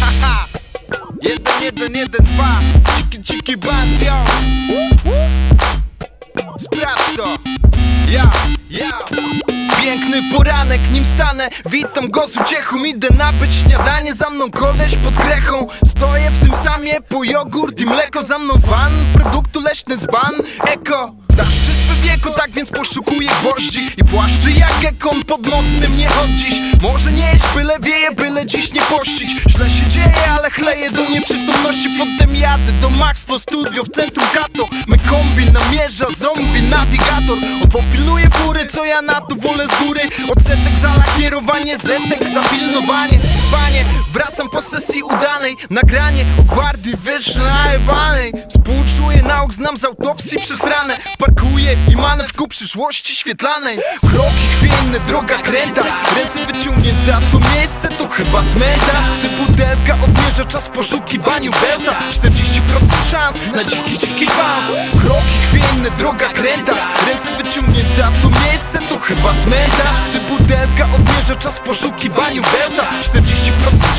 Haha! Jeden, jeden, jeden, dwa. Ciki, ciki, bas, yo Sprawdź to. Ja, ja. Piękny poranek, nim stanę. Witam go z uciechą Idę nabyć śniadanie Za mną. Koleś pod krechą Stoję w tym samie Po jogurt i mleko Za mną. Fan Produktu leśny zban Eko. Daszczysty wieku, tak więc poszukuję gwoździ I płaszczy jak gekon pod nocnym nie od dziś Może nie jeść byle wieje, byle dziś nie pościć. Źle się dzieje, ale chleję do nieprzytomności. Potem jadę do Maxfo Studio w centrum Kato. My kombi namierza zombie nawigator. On popilnuje fury, co ja na to wolę z góry. Odsetek za lakierowanie, zetek za pilnowanie. Panie, wracam po sesji udanej. Nagranie o gwardii wyższej najebanej Współczuję znam z autopsji przez ranę Parkuję i manewr ku przyszłości świetlanej. Kroki chwiejne, droga kręta. Ręce wyciągnięte, a to miejsce to chyba cmentarz. Gdy butelka odmierza czas w poszukiwaniu bełta 40% szans na dziki, dziki bounce Kroki chwiejne, droga kręta. Ręce wyciągnięte, a to miejsce to chyba cmentarz. Gdy butelka odmierza czas w poszukiwaniu bełta 40%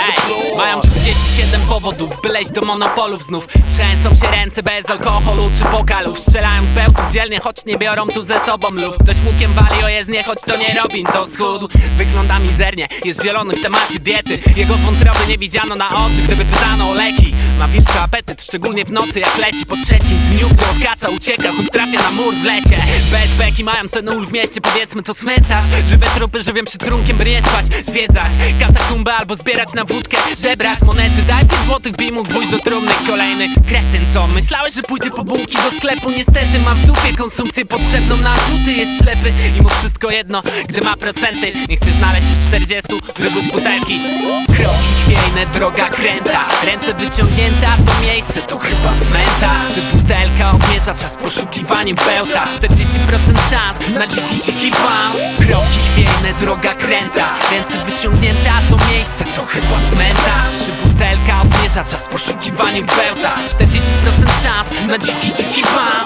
Ej, mają 37 powodów, byleś do monopolów znów. Trzęsą się ręce bez alkoholu czy pokalów. Strzelają z bełtów dzielnie, choć nie biorą tu ze sobą luf Ktoś łukiem wali o jezdnie, choć to nie Robin, to schudł. Wygląda mizernie, jest zielony w temacie diety. Jego wątroby nie widziano na oczy, gdyby pytano o leki Ma wilczy apetyt, szczególnie w nocy jak leci. Po trzecim dniu, gdy ucieka, znów trafia na mur w lesie. Bez beki mają ten ul w mieście, powiedzmy to cmentarz. Żywe trupy żywym przy trunkiem, by nie spać, zwiedzać. Katakumby albo zbierać na wódkę, żebrać monety. Daj 5 złotych, bij mu gwóźdź do trumny Kolejny. Kretyn, co? Myślałeś, że pójdzie po bułki do sklepu? Niestety mam w dupie konsumpcję potrzebną na atuty Jest ślepy i mu wszystko jedno, gdy ma procenty Nie chcesz znaleźć się w 40, wybór butelki. Kroki chwiejne, droga kręta Ręce wyciągnięte, a to miejsce to chyba cmentarz. Gdy butelka obmierza czas poszukiwaniem bełta. 40% szans na dziki, dziki wam Kroki chwiejne, droga kręta. Ręce wyciągnięte, a to miejsce to chyba cmentarz. Gdy butelka obmierza czas poszukiwaniem bełta. 40% szans na dziki, dziki wam